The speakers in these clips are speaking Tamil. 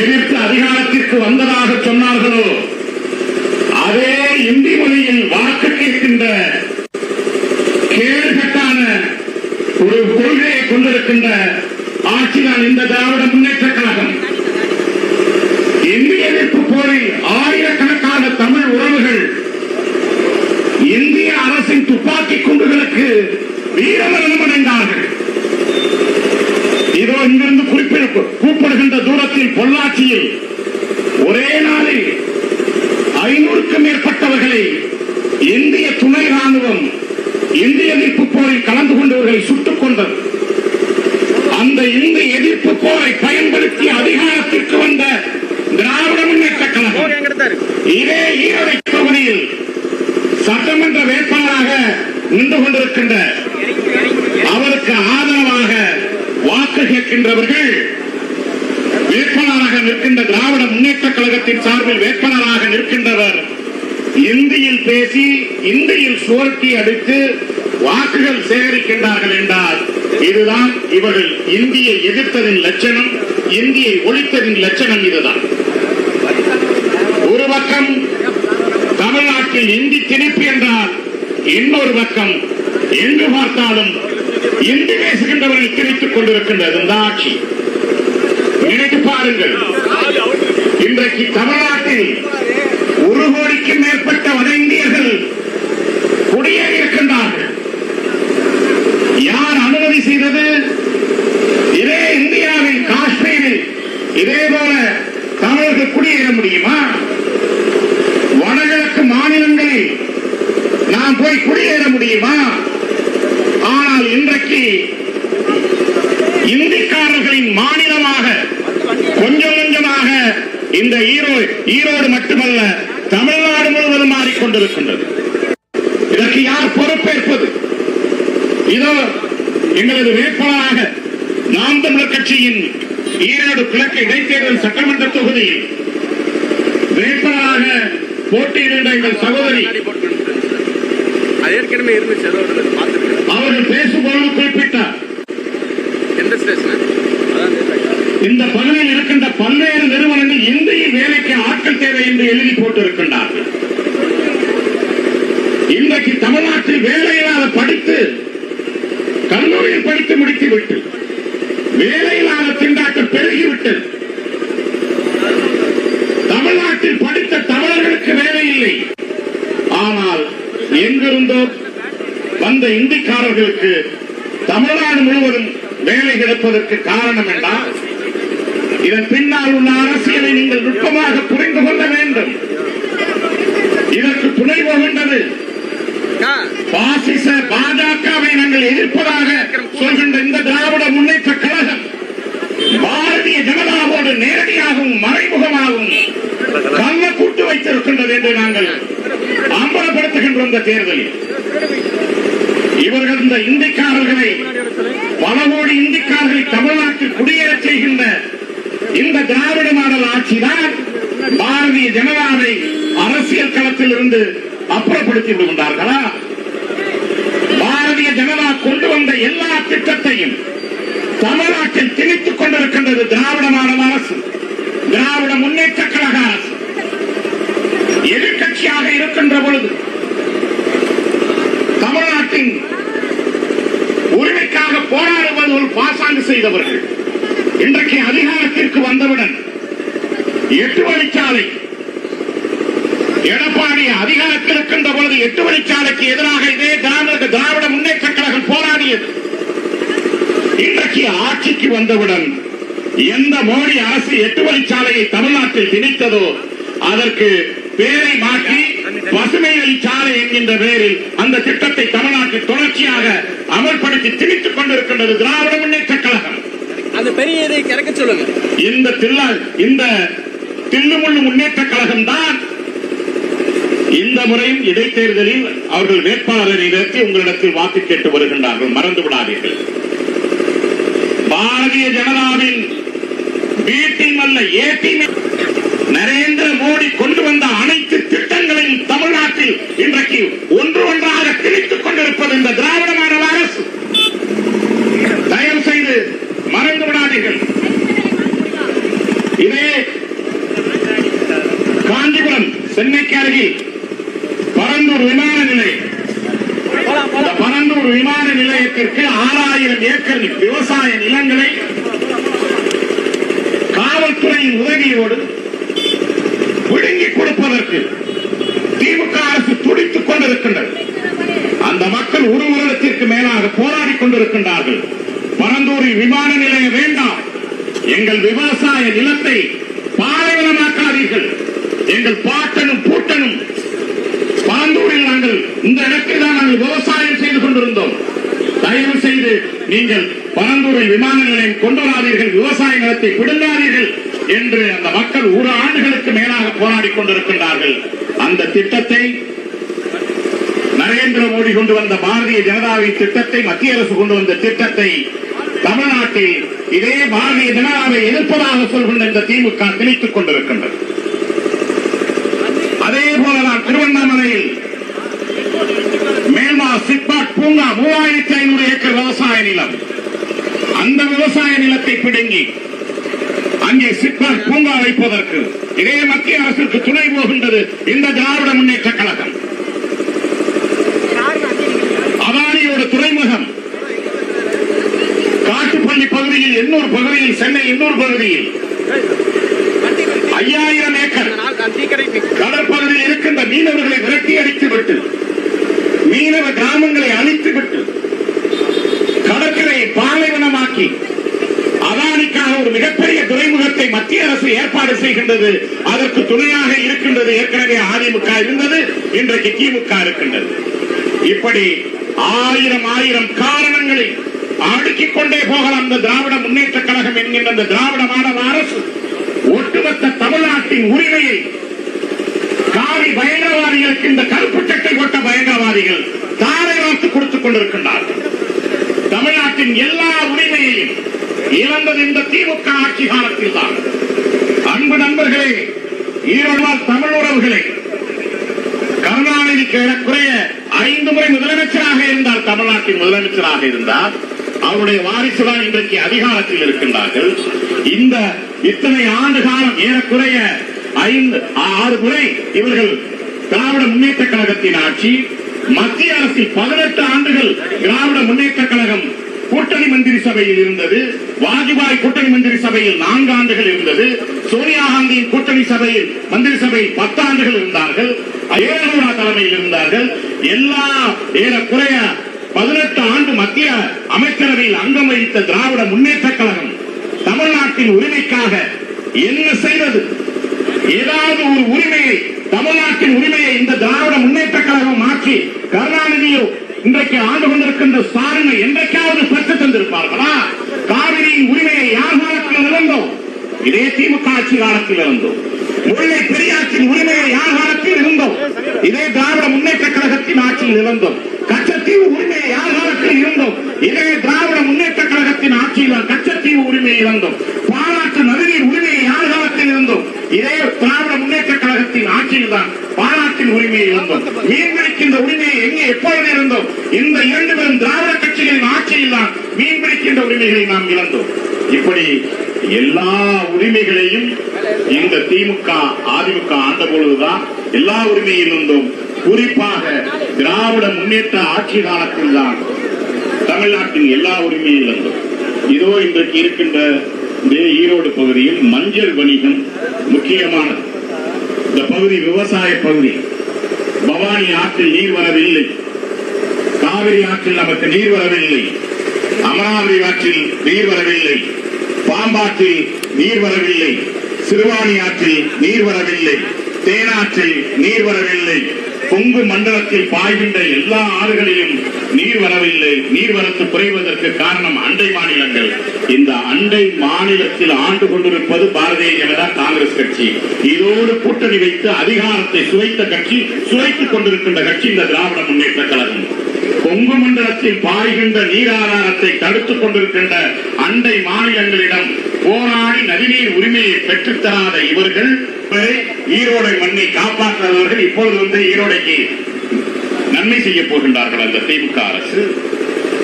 எதிர்த்து அதிகாரத்திற்கு வந்ததாக சொன்னார்களோ அதே இந்தி மொழியில் வாக்கு கேட்கின்ற கேடுகட்டான ஒரு கொள்கையை கொண்டிருக்கின்ற ஆட்சிதான் இந்த திராவிட முன்னேற்ற கழகம். இந்திய எதிர்ப்பு போரில் ஆயிரக்கணக்கான தமிழ் உறவுகள் இந்திய அரசின் துப்பாக்கி குண்டுகளுக்கு வீரமரணம் அடைந்தார்கள். இதோ இங்கிருந்து குறிப்பிட கூப்பிடுகின்ற தூரத்தில் பொள்ளாச்சியில் ஒரே நாளில் ஐநூறுக்கும் மேற்பட்டவர்களை இந்திய துணை ராணுவம் இந்திய எதிர்ப்பு போரில் கலந்து கொண்டவர்களை சுட்டுக் கொண்டது. அந்த இந்திய எதிர்ப்பு போரை பயன்படுத்தி அதிகாரத்திற்கு வந்த திராவிட முன்னேற்ற கழகம். இதே ஈரோடு தொகுதியில் சட்டமன்ற வேட்பாளராக நின்று கொண்டிருக்கின்ற அவருக்கு ஆதரவாக வாக்கு கேட்கின்றவர்கள் வேட்பாளராக நிற்கின்ற திராவிட முன்னேற்ற கழகத்தின் சார்பில் வேட்பாளராக நிற்கின்றவர் இந்தியில் பேசி இந்தியில் சுவர்த்தி அடித்து வாக்குகள் சேகரிக்கின்றார்கள் என்றால் இதுதான் இவர்கள் இந்தியை எதிர்த்ததின் லட்சணம் இந்தியை ஒழித்ததின் லட்சணம் இதுதான். ஒரு பக்கம் தமிழ்நாட்டில் இந்தி திணிப்பு என்றால் இன்னொரு பக்கம் எங்கு பார்த்தாலும் இந்தி பேசுகின்றவர்கள் திணித்துக் கொண்டிருக்கின்றது இந்த ஆட்சி நினைத்து பாருங்கள். இன்றைக்கு தமிழ்நாட்டில் ஒரு கோடிக்கும் மேற்பட்ட வட இந்தியர்கள் குடியேறியிருக்கின்றார்கள். யார் அனுமதி செய்தது? இதே இந்தியாவில் காஷ்மீரில் இதே போல தமிழர்கள் குடியேற முடியுமா? வடகிழக்கு மாநிலங்களில் நாம் போய் குடியேற முடியுமா? ஆனால் இன்றைக்கு இந்திக்காரர்களின் மாநிலமாக கொஞ்சம் கொஞ்சமாக இந்த ஈரோடு ஈரோடு மட்டுமல்ல தமிழ்நாடு முழுவதும் மாறிக்கொண்டிருக்கின்றது. இதற்கு யார் பொறுப்பேற்பது? இதோ எங்களது வேட்பாளராக நாம் தமிழர் கட்சியின் ஈரோடு கிழக்கு இடைத்தேர்தல் சட்டமன்ற தொகுதியில் வேட்பாளராக போட்டியிடுகின்ற எங்கள் சகோதரி அது ஏற்கனவே இருந்துச்சு அவர்கள் பேசும்போது குறிப்பிட்டார். இந்த பகுதியில் இருக்கின்ற பல்வேறு நிறுவனங்கள் இந்திய வேலைக்கு ஆட்கள் தேவை என்று எழுதி போட்டிருக்கின்றார்கள். இன்றைக்கு தமிழ்நாட்டில் வேலையில்லாத படித்து கல்லூரியில் படித்து முடித்து விட்டு வேலையில்லாத திண்டாட்டம் பெருகிவிட்டது தமிழ்நாட்டில் படித்த தமிழர்களுக்கு வேலை இல்லை. ஆனால் எங்கிருந்தோ வந்த இந்திக்காரர்களுக்கு தமிழ்நாடு முழுவதும் வேலை கிடைப்பதற்கு காரணம் என்றால் இதன் பின்னால் உள்ள அரசியலை நீங்கள் நுட்பமாக புரிந்து கொள்ள வேண்டும். இதற்கு துணை போகின்றது பாசிச பாஜகவை நாங்கள் எதிர்ப்பதாக சொல்கின்ற இந்த திராவிட முன்னேற்ற கழகம் பாரதிய ஜனதாவோடு நேரடியாகவும் மறைமுகமாகவும் கள்ள கூட்டு வைத்திருக்கின்றது என்று நாங்கள் அம்பலப்படுத்துகின்ற இந்த தேர்தலில். இவர்கள் இந்த இந்திக்காரர்களை பல கோடி இந்திக்காரர்களை தமிழ்நாட்டில் குடியேற செய்கின்ற இந்த திராவிட மாடல் ஆட்சிதான் பாரதிய ஜனதாவை அரசியல் களத்தில் இருந்து அப்புறப்படுத்தி விடுகின்றார்களா பாரதிய ஜனதா கொண்டு வந்த எல்லா திட்டத்தையும் தமிழ்நாட்டில் திணித்துக் கொண்டிருக்கின்றது திராவிட மாடல் அரசு திராவிட முன்னேற்ற கழக அரசு. எதிர்கட்சியாக இருக்கின்ற பொழுது தமிழ்நாட்டின் உரிமைக்காக போராடுவது ஒரு பாசாங்கு செய்தவர்கள். இன்றைக்கு அதிகாரத்திற்கு வந்தவுடன் எட்டு வழிச்சாலை எடப்பாடி அதிகாரத்தில் இருக்கின்ற பொழுது எட்டு வழிச்சாலைக்கு எதிராக இதே திராவிட திராவிட முன்னேற்ற கழகம் போராடியது. இன்றைக்கு ஆட்சிக்கு வந்தவுடன் எந்த மோடி அரசு எட்டு வழிச்சாலையை தமிழ்நாட்டில் திணித்ததோ அதற்கு பேரை மாற்றி பசுமை வழிச்சாலை என்கின்ற பெயரில் அந்த திட்டத்தை தமிழ்நாட்டில் தொடர்ச்சியாக அமல்படுத்தி திணித்துக் கொண்டிருக்கின்றது திராவிட முன்னேற்ற கழகம். அந்த பெரிய இதை கிறக்க சொல்லுங்க. இந்த தில்லா இந்த தில்லுமுள்ளு முன்னேற்ற கழகம் தான் இந்த முறையும் இடைத்தேர்தலில் அவர்கள் வேட்பாளரை நிறுத்தி உங்களிடத்தில் வாக்கு கேட்டு வருகின்றார்கள். மறந்து விடாதீர்கள். பாரதிய ஜனதாவின் அல்ல டீம் நரேந்திர மோடி கொண்டு வந்த அனைத்து திட்டங்களையும் தமிழ்நாட்டில் இன்றைக்கு ஒன்று ஒன்றாக திணித்துக் கொண்டிருப்பது இந்த திராவிட மாடல் அரசு. தயவு செய்து மறந்து விடாதீர்கள். இதே காஞ்சிபுரம் சென்னைக்கு அருகில் பரந்தூர் விமான நிலையம். பரந்தூர் விமான நிலையத்திற்கு ஆறாயிரம் ஏக்கர் விவசாய நிலங்களை காவல்துறையின் உதவியோடு விழுங்கிக் கொடுப்பதற்கு திமுக அரசு துடித்துக் கொண்டிருக்கின்றது. அந்த மக்கள் ஒரு வருடத்திற்கு மேலாக போராடி கொண்டிருக்கின்றார்கள். பரந்தூரில் விமான நிலையம் வேண்டாம். எங்கள் விவசாய நிலத்தை பாலைவனமாக்காதீர்கள். எங்கள் பாட்டனும் பூட்டனும் பரந்தூரில் நாங்கள் இந்த இடத்தில் தான் நாங்கள் விவசாயம் செய்து கொண்டிருந்தோம். தயவு செய்து நீங்கள் பரந்தூரில் விமான நிலையம் கொண்டு வராதீர்கள் விவசாய நிலத்தை விடுங்காதீர்கள். என்று அந்த மக்கள் ஒரு ஆண்டுகளுக்கு மேலாக போராடி கொண்டிருக்கின்றார்கள். அந்த திட்டத்தை நரேந்திர மோடி கொண்டு வந்த பாரதிய ஜனதாவின் திட்டத்தை மத்திய அரசு கொண்டு வந்த திட்டத்தை தமிழ்நாட்டில் இதே பாரதிய ஜனதாவை எதிர்ப்பதாக சொல்கின்ற இந்த திமுக திணித்துக் கொண்டிருக்கின்றது. அதே போலதான் திருவண்ணாமலையில் மேல்மா சிப்காட் பூங்கா மூவாயிரத்தி ஐநூறு ஏக்கர் விவசாய நிலம். அந்த விவசாய நிலத்தை பிடுங்கி அங்கே சிப்காட் பூங்கா வைப்பதற்கு இதே மத்திய அரசுக்கு துணை போகின்றது இந்த திராவிட முன்னேற்ற கழகம். அதானியோட துறைமுகம். காட்டுப்பள்ளி பகுதியில் இன்னொரு பகுதியில் சென்னை இன்னொரு பகுதியில். ஐயாயிரம் ஏக்கர். கடற்பகுதியில் இருக்கின்ற மீனவர்களை விரட்டி அடித்துவிட்டு மீனவ கிராமங்களை அழித்துவிட்டு கடற்கரையை பாலைவனமாக்கி அதானிக்காக ஒரு மிகப்பெரிய துறைமுகத்தை மத்திய அரசு ஏற்பாடு செய்கின்றது. அதற்கு துணையாக இருக்கின்றது ஏற்கனவே அதிமுக இருந்தது இன்றைக்கு திமுக இருக்கின்றது. இப்படி ஆயிரம் ஆயிரம் காரணங்களை அடுக்கிக் கொண்டே போகலாம் இந்த திராவிட முன்னேற்ற கழகம் என்கின்ற இந்த திராவிட மாடல் அரசு. ஒட்டுமொத்த தமிழ்நாட்டின் உரிமையை காவி பயங்கரவாதிகளுக்கு இந்த கருப்பு சட்டை கொட்ட பயங்கரவாதிகள் தாரை வார்த்து கொடுத்துக் கொண்டிருக்கின்றார்கள். தமிழ்நாட்டின் எல்லா உரிமையையும் இழந்தது இந்த திமுக ஆட்சி காலத்தில் தான் அன்பு நண்பர்களே ஈரோடால் தமிழ் உறவுகளே கருணாநிதிக்கு ஏறக்குறைய ஐந்து முறை முதலமைச்சராக இருந்தார் தமிழ்நாட்டின் முதலமைச்சராக இருந்தார் அவருடைய வாரிசுதான் இன்றைக்கு அதிகாரத்தில் இருக்கின்றார்கள். இந்த இத்தனை ஆண்டு காலம் ஏறக்குறைய ஐந்து ஆறு முறை இவர்கள் திராவிட முன்னேற்ற கழகத்தின் ஆட்சி மத்திய அரசில் பதினெட்டு ஆண்டுகள் திராவிட முன்னேற்ற கழகம் கூட்டணி மந்திரி சபையில் இருந்தது வாஜ்பாய் கூட்டணி மந்திரி சபையில் நான்கு ஆண்டுகள் இருந்தது சோனியா காந்தியின் கூட்டணி சபையில் மந்திரி சபையில் பத்து ஆண்டுகள் இருந்தார்கள் ஏழுரா தலைமையில் இருந்தார்கள். எல்லா ஏறக்குறைய பதினெட்டு ஆண்டு மத்திய அமைச்சரவையில் அங்கம் வகித்த திராவிட முன்னேற்ற கழகம் தமிழ்நாட்டின் உரிமைக்காக என்ன செய்தது ஏதாவது ஒரு உரிமையை தமிழ்நாட்டின் உரிமையை இந்த திராவிட முன்னேற்ற கழகம் மாற்றி கருணாநிதியோ இன்றைக்கு ஆண்டு கொண்டிருக்கின்ற ஸ்டாலினை என்றைக்காவது பெற்று இருந்திருப்பார்களா காவிரியின் உரிமையை யார் காலத்தில் இழந்தோம் இதே திமுக ஆட்சி காலத்தில் இருந்தோம் முல்லை பெரியாற்றின் உரிமையை யார் காலத்தில் இருந்தோம் இதே திராவிட முன்னேற்ற கழகத்தின் ஆட்சியில் இருந்தோம் கச்சத்தீவு உரிமையை யார் காலத்தில் இருந்தோம் இதே திராவிட முன்னேற்ற கழகத்தின் ஆட்சியில் கச்சத்தீவு உரிமையை இழந்தோம் பாலாற்று நதிநீர் உரிமையை யார் காலத்தில் இருந்தோம் இதே திராவிட முன்னேற்ற கழகத்தின் ஆட்சியில் தான் பாலாற்றின் உரிமையை இருந்தோம் மீன்பிடிக்கின்ற உரிமையை எங்கே எப்பொழுது இருந்தோம் இந்த இரண்டு பேரும் திராவிட கட்சிகளின் ஆட்சியில் தான் மீன் உரிமைகளை நாம் இழந்தோம். இப்படி எல்லா உரிமைகளையும் இந்த திமுக அதிமுக ஆண்ட பொழுதுதான் எல்லா உரிமையிலிருந்தும் குறிப்பாக திராவிட முன்னேற்ற ஆட்சி காலத்தில் தான் தமிழ்நாட்டின் எல்லா உரிமையில் இதோ இன்றைக்கு இருக்கின்ற இதே ஈரோடு பகுதியில் மஞ்சள் வணிகம் முக்கியமானது இந்த பகுதி விவசாய பகுதி. பவானி ஆற்றில் நீர் வரவில்லை. காவிரி ஆற்றில் நமக்கு நீர் வரவில்லை. அமராவதி ஆற்றில் நீர் வரவில்லை. பாம்பாற்றில் நீர் வரவில்லை. சிறுவாணி ஆற்றில் நீர் வரவில்லை. தேனாற்றில் நீர் வரவில்லை. கொங்கு மண்டலத்தில் பாய்கின்ற எல்லா ஆறுகளிலும் நீர் வரவில்லை. நீர்வரத்து குறைவதற்கு காரணம் அண்டை மாநிலங்கள். இந்த அண்டை மாநிலத்தில் ஆண்டு கொண்டிருப்பது பாரதிய ஜனதா காங்கிரஸ் கட்சி. இதோடு கூட்டணி வைத்து அதிகாரத்தை சுவைத்த கட்சி சுவைத்துக் கொண்டிருக்கின்ற கட்சி இந்த திராவிட முன்னேற்ற கழகம். கொங்கு மண்டலத்தில் பாய்கின்ற நீராதாரத்தை தடுத்துக் கொண்டிருக்கின்ற அண்டை மாநிலங்களிடம் போராடி நதிநீர் உரிமையை பெற்றுத்தராத இவர்கள் ஈரோடை மண்ணை காப்பாற்றாதவர்கள் இப்பொழுது வந்து ஈரோடைக்கு நன்மை செய்ய போகின்றார்கள் அந்த திமுக அரசு.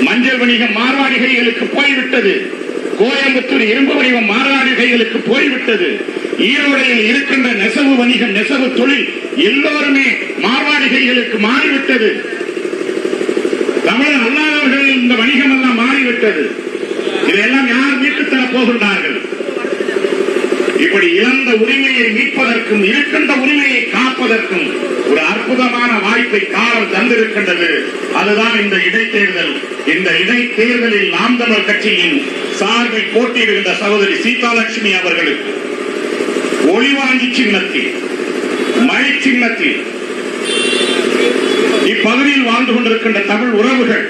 மஞ்சள் வணிகம் மார்வாடிகளுக்கு போய்விட்டது. கோயம்புத்தூர் இரும்பு வடிவம் மாறாடு கைகளுக்கு போய்விட்டது. ஈரோடையில் இருக்கின்ற நெசவு வணிகம் நெசவு தொழில் எல்லோருமே மார்வாடிகைகளுக்கு மாறிவிட்டது. தமிழர் அல்லாதவர்களில் இந்த வணிகம் எல்லாம் மாறிவிட்டது. இதையெல்லாம் யார் மீட்டுத்தர போகின்றார்கள்? இப்படி இழந்த உரிமையை மீட்பதற்கும் இருக்கின்ற உரிமையை காப்பதற்கும் ஒரு அற்புதமான வாய்ப்பை காலம் தந்திருக்கின்றது. அதுதான் இந்த இடைத்தேர்தல். இந்த இடைத்தேர்தலில் நாம் தமிழ் கட்சியின் சார்பில் போட்டியிடுகின்ற சகோதரி சீதாலட்சுமி அவர்களுக்கு ஒளிவாங்கி சின்னத்தில் மழை சின்னத்தில் இப்பகுதியில் வாழ்ந்து கொண்டிருக்கின்ற தமிழ் உறவுகள்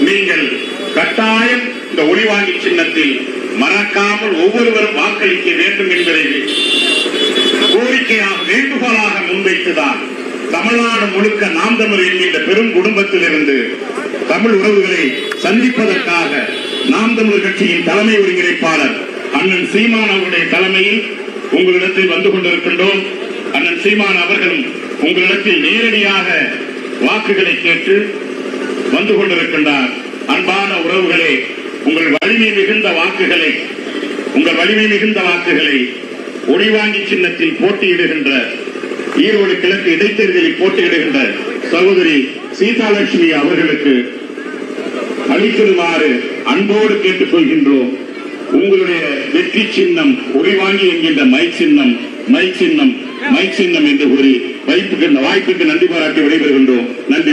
நீங்கள் கட்டாயம் இந்த ஒளிவாங்கி சின்னத்தில் மறக்காமல் ஒவ்வொருவரும் வாக்களிக்க வேண்டும் என்பதை கோரிக்கையாக வேண்டுகோளாக முன்வைத்துதான் தமிழ்நாடு முழுக்க நாம் தமிழ் என்கின்ற பெரும் குடும்பத்திலிருந்து தமிழ் உறவுகளை சந்திப்பதற்காக நாம் தமிழர் கட்சியின் தலைமை ஒருங்கிணைப்பாளர் அண்ணன் சீமான் அவருடைய தலைமையில் உங்களிடத்தில் வந்து கொண்டிருக்கின்றோம். அண்ணன் சீமான் அவர்களும் உங்களிடத்தில் நேரடியாக வாக்குகளை கேட்டு வந்து கொண்டிருக்கின்றார். அன்பான உறவுகளே உங்கள் வலிமை மிகுந்த வாக்குகளை உங்கள் வலிமை மிகுந்த வாக்குகளை ஒளிவாங்கி சின்னத்தில் போட்டியிடுகின்ற ஈரோடு கிழக்கு இடைத்தேர்தலில் போட்டியிடுகின்ற சகோதரி சீதாலட்சுமி அவர்களுக்கு அளித்திருமாறு அன்போடு கேட்டுக்கொள்கின்றோம். உங்களுடைய வெற்றி சின்னம் ஒளிவாங்கி என்கின்ற மை சின்னம் மை சின்னம் மை சின்னம் என்று கூறி வைப்புக்கு வாய்ப்புக்கு நன்றி பாராட்டி விடைபெறுகின்றோம். நன்றி.